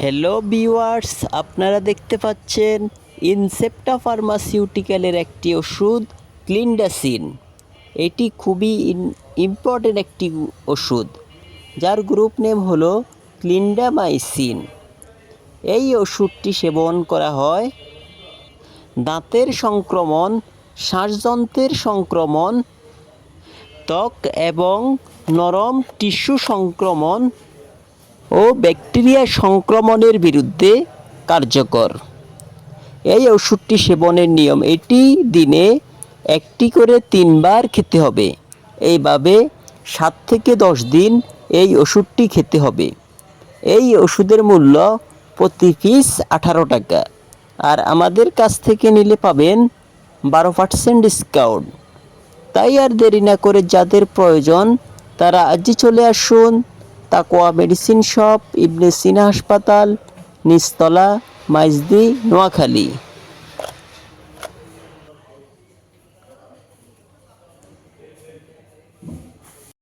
Hello viewers আপনারা দেখতে পাচ্ছেন ইনসেপ্টা ফার্মাসিউটিক্যালের একটি ওষুধ ক্লিন্ডাসিন এটি খুবই ইম্পর্টেন্ট একটি ওষুধ, যার গ্রুপ নেম হলো ক্লিন্ডামাইসিন এই ওষুধটি সেবন করা হয় দাঁতের সংক্রমণ, শ্বাসযন্ত্রের সংক্রমণ, ত্বক এবং নরম টিস্যু সংক্রমণ ও ব্যাকটেরিয়া সংক্রমণের বিরুদ্ধে কার্যকর। এই ওষুধটি সেবনের নিয়ম, এটি দিনে একটি করে তিনবার খেতে হবে। এইভাবে সাত থেকে দশ দিন এই ওষুধটি খেতে হবে। এই ওষুধের মূল্য প্রতি পিস আঠারো টাকা। আর আমাদের কাছ থেকে নিলে পাবেন বারো পার্সেন্ট ডিসকাউন্ট। তাই আর দেরি না করে যাদের প্রয়োজন তারা আজই চলে আসুন তাকোয়া মেডিসিন শপ ইবনে সিনা হাসপাতাল নিস্তলা মাইজদি নোয়াখালী।